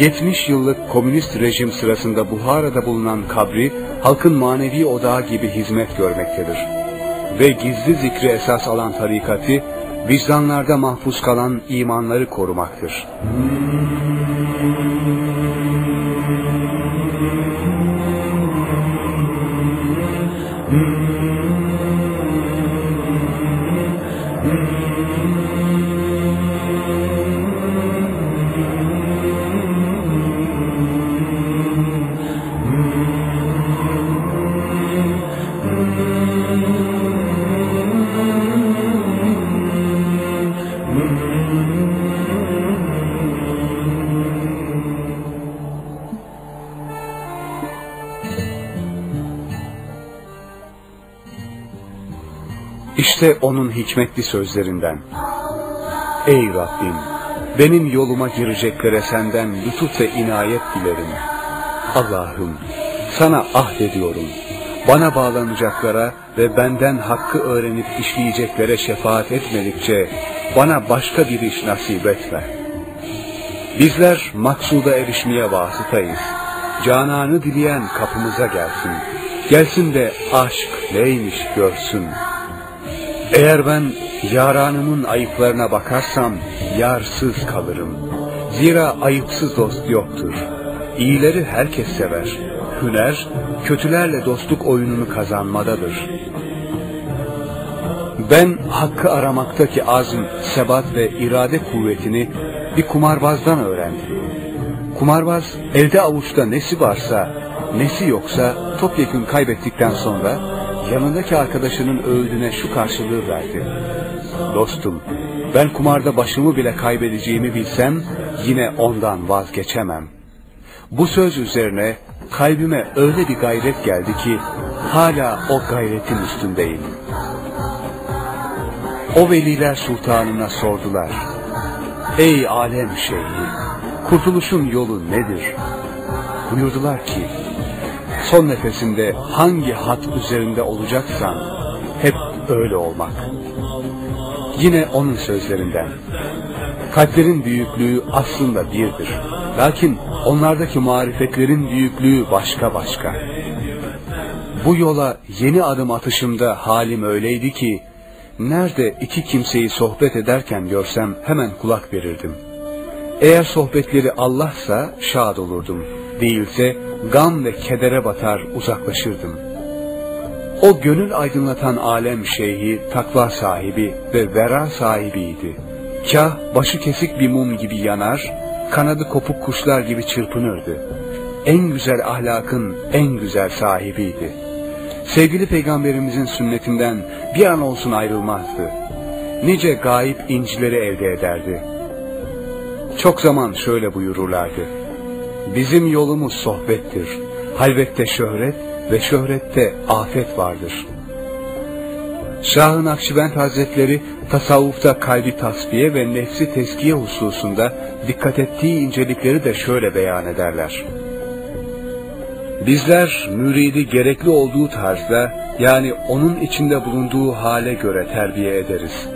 70 yıllık komünist rejim sırasında Buhara'da bulunan kabri halkın manevi odağı gibi hizmet görmektedir. Ve gizli zikri esas alan tarikati vicdanlarda mahfuz kalan imanları korumaktır. İşte onun hikmetli sözlerinden. Ey Rabbim! Benim yoluma gireceklere senden lütuf ve inayet dilerim. Allah'ım! Sana ahdediyorum. Bana bağlanacaklara ve benden hakkı öğrenip işleyeceklere şefaat etmedikçe bana başka bir iş nasip etme. Bizler maksuda erişmeye vasıtayız. Cananı dileyen kapımıza gelsin. Gelsin de aşk neymiş görsün.'' Eğer ben yaranımın ayıplarına bakarsam yarsız kalırım. Zira ayıpsız dost yoktur. İyileri herkes sever. Hüner, kötülerle dostluk oyununu kazanmadadır. Ben hakkı aramaktaki azm, sebat ve irade kuvvetini bir kumarbazdan öğrendim. Kumarbaz elde avuçta nesi varsa, nesi yoksa topyekun kaybettikten sonra yanındaki arkadaşının öğüdüne şu karşılığı verdi. Dostum, ben kumarda başımı bile kaybedeceğimi bilsem yine ondan vazgeçemem. Bu söz üzerine kalbime öyle bir gayret geldi ki hala o gayretin üstündeyim. O veliler sultanına sordular. Ey alem şeyhi, kurtuluşun yolu nedir? Buyurdular ki, son nefesinde hangi hat üzerinde olacaksan hep öyle olmak. Yine onun sözlerinden. Kalplerin büyüklüğü aslında birdir. Lakin onlardaki marifetlerin büyüklüğü başka başka. Bu yola yeni adım atışımda halim öyleydi ki, nerede iki kimseyi sohbet ederken görsem hemen kulak verirdim. Eğer sohbetleri Allah'sa şad olurdum değilse gam ve kedere batar uzaklaşırdım. O gönül aydınlatan alem şeyhi, takva sahibi ve vera sahibiydi. Kah başı kesik bir mum gibi yanar, kanadı kopuk kuşlar gibi çırpınırdı. En güzel ahlakın en güzel sahibiydi. Sevgili peygamberimizin sünnetinden bir an olsun ayrılmazdı. Nice gayip incileri elde ederdi. Çok zaman şöyle buyururlardı. Bizim yolumuz sohbettir. Halvette şöhret ve şöhrette afet vardır. Şah-ı Hazretleri tasavvufta kalbi tasfiye ve nefsi teskiye hususunda dikkat ettiği incelikleri de şöyle beyan ederler. Bizler müridi gerekli olduğu tarzda yani onun içinde bulunduğu hale göre terbiye ederiz.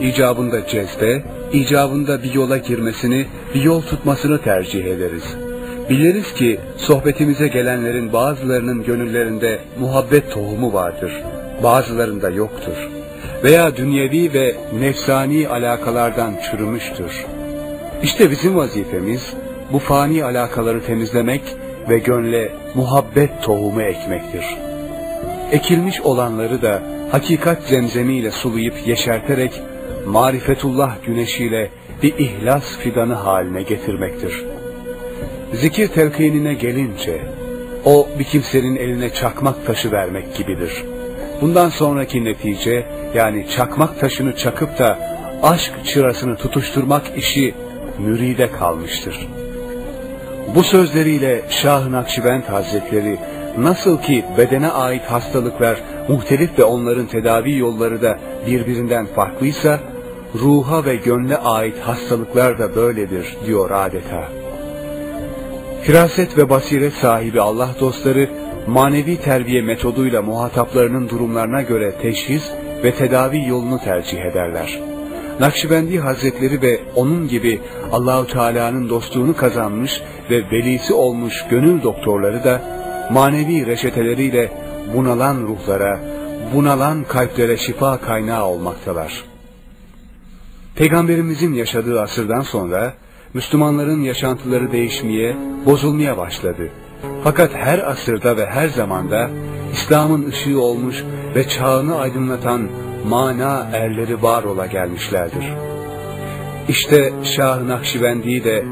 İcabında cezbe, icabında bir yola girmesini, bir yol tutmasını tercih ederiz.'' Biliriz ki sohbetimize gelenlerin bazılarının gönüllerinde muhabbet tohumu vardır, bazılarında yoktur. Veya dünyevi ve nefsani alakalardan çürümüştür. İşte bizim vazifemiz bu fani alakaları temizlemek ve gönle muhabbet tohumu ekmektir. Ekilmiş olanları da hakikat zemzemiyle sulayıp yeşerterek marifetullah güneşiyle bir ihlas fidanı haline getirmektir.'' Zikir telkinine gelince, o bir kimsenin eline çakmak taşı vermek gibidir. Bundan sonraki netice, yani çakmak taşını çakıp da aşk çırasını tutuşturmak işi müride kalmıştır. Bu sözleriyle Şah-ı Nakşibend Hazretleri nasıl ki bedene ait hastalıklar muhtelif ve onların tedavi yolları da birbirinden farklıysa, ruha ve gönle ait hastalıklar da böyledir diyor adeta. Firaset ve basiret sahibi Allah dostları manevi terbiye metoduyla muhataplarının durumlarına göre teşhis ve tedavi yolunu tercih ederler. Nakşibendi Hazretleri ve onun gibi Allahu Teala'nın dostluğunu kazanmış ve velisi olmuş gönül doktorları da manevi reçeteleriyle bunalan ruhlara, bunalan kalplere şifa kaynağı olmaktalar. Peygamberimizin yaşadığı asırdan sonra Müslümanların yaşantıları değişmeye, bozulmaya başladı. Fakat her asırda ve her zamanda İslam'ın ışığı olmuş ve çağını aydınlatan mana erleri var ola gelmişlerdir. İşte Şah-ı Nakşibendi de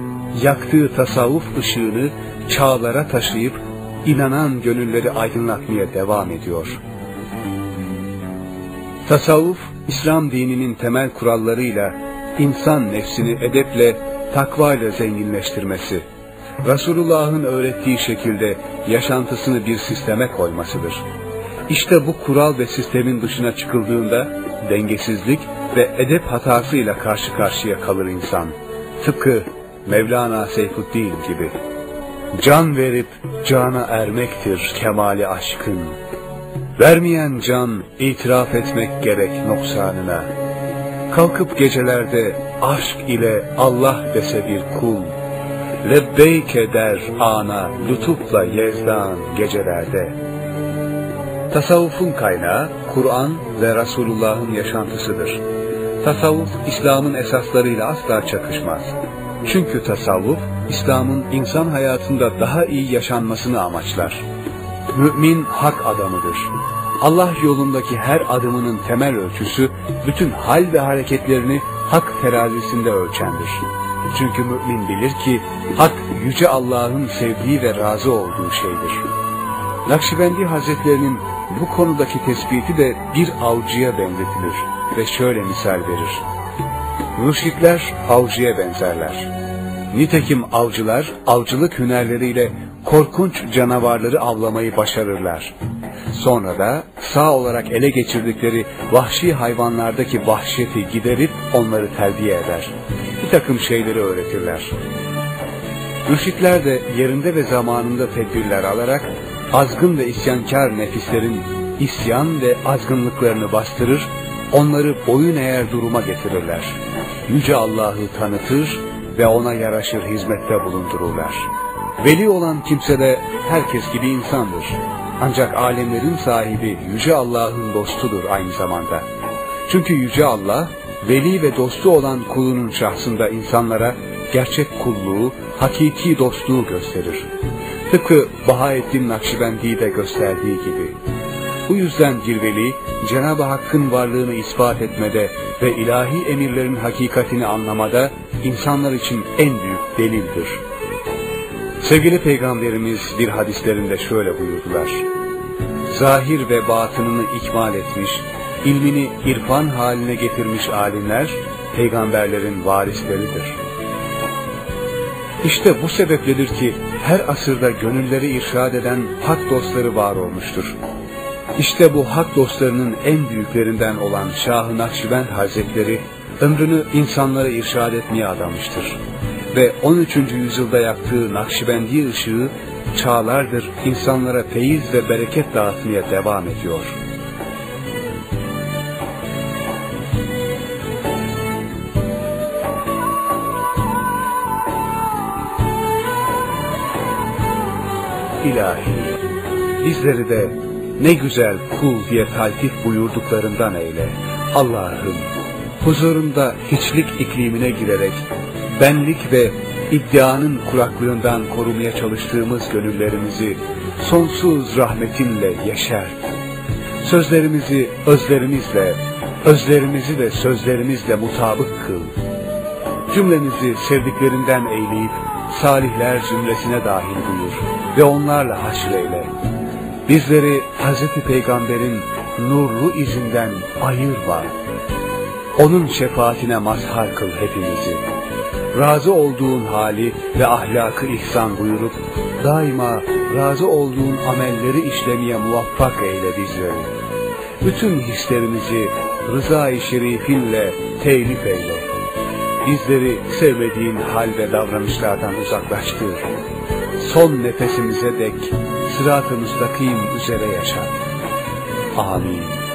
yaktığı tasavvuf ışığını çağlara taşıyıp inanan gönülleri aydınlatmaya devam ediyor. Tasavvuf, İslam dininin temel kurallarıyla insan nefsini edeple, takvayla zenginleştirmesi, Resulullah'ın öğrettiği şekilde yaşantısını bir sisteme koymasıdır. İşte bu kural ve sistemin dışına çıkıldığında dengesizlik ve edep hatasıyla karşı karşıya kalır insan. Tıpkı Mevlana Seyfuddin gibi. Can verip cana ermektir kemali aşkın. Vermeyen can itiraf etmek gerek noksanına. Kalkıp gecelerde aşk ile Allah dese bir kul. Lebbeyk eder ana lütufla yezdan gecelerde. Tasavvufun kaynağı Kur'an ve Resulullah'ın yaşantısıdır. Tasavvuf İslam'ın esaslarıyla asla çakışmaz. Çünkü tasavvuf İslam'ın insan hayatında daha iyi yaşanmasını amaçlar. Mümin hak adamıdır. Allah yolundaki her adımının temel ölçüsü bütün hal ve hareketlerini hak terazisinde ölçendir. Çünkü mümin bilir ki hak yüce Allah'ın sevdiği ve razı olduğu şeydir. Nakşibendi Hazretlerinin bu konudaki tespiti de bir avcıya benzetilir ve şöyle misal verir. Müşrikler avcıya benzerler. Nitekim avcılar avcılık hünerleriyle korkunç canavarları avlamayı başarırlar. Sonra da sağ olarak ele geçirdikleri vahşi hayvanlardaki vahşeti giderip onları terbiye eder. Bir takım şeyleri öğretirler. Müşrikler de yerinde ve zamanında tedbirler alarak azgın ve isyankar nefislerin isyan ve azgınlıklarını bastırır, onları boyun eğer duruma getirirler. Yüce Allah'ı tanıtır ve ona yaraşır hizmette bulundururlar. Veli olan kimse de herkes gibi insandır. Ancak alemlerin sahibi Yüce Allah'ın dostudur aynı zamanda. Çünkü Yüce Allah, veli ve dostu olan kulunun şahsında insanlara gerçek kulluğu, hakiki dostluğu gösterir. Tıpkı Bahaettin Nakşibendi'yi de gösterdiği gibi. Bu yüzden bir veli, Cenab-ı Hakk'ın varlığını ispat etmede ve ilahi emirlerin hakikatini anlamada insanlar için en büyük delildir. Sevgili Peygamberimiz bir hadislerinde şöyle buyurdular. Zahir ve batınını ikmal etmiş, ilmini irfan haline getirmiş alimler, peygamberlerin varisleridir. İşte bu sebepledir ki her asırda gönülleri irşad eden hak dostları var olmuştur. İşte bu hak dostlarının en büyüklerinden olan Şah-ı Nakşibend Hazretleri ömrünü insanlara irşad etmeye adamıştır. Ve 13. yüzyılda yaktığı Nakşibendi ışığı çağlardır insanlara feyiz ve bereket dağıtmaya devam ediyor. İlahi, bizleri de ne güzel kul diye taltif buyurduklarından eyle. Allah'ım, huzurunda hiçlik iklimine girerek, benlik ve iddianın kuraklığından korumaya çalıştığımız gönüllerimizi sonsuz rahmetinle yeşert. Sözlerimizi özlerimizle, özlerimizi de sözlerimizle mutabık kıl. Cümlemizi sevdiklerinden eyleyip salihler zümresine dahil buyur ve onlarla haşreyle. Bizleri Hz. Peygamber'in nurlu izinden ayırma. Onun şefaatine mazhar kıl hepimizi. Razı olduğun hali ve ahlakı ihsan buyurup, daima razı olduğun amelleri işlemeye muvaffak eyle bizleri. Bütün hislerimizi rıza-i şerifinle telif eyle. Bizleri sevmediğin hal ve davranışlardan uzaklaştır. Son nefesimize dek sırat-ı üzere yaşat. Amin.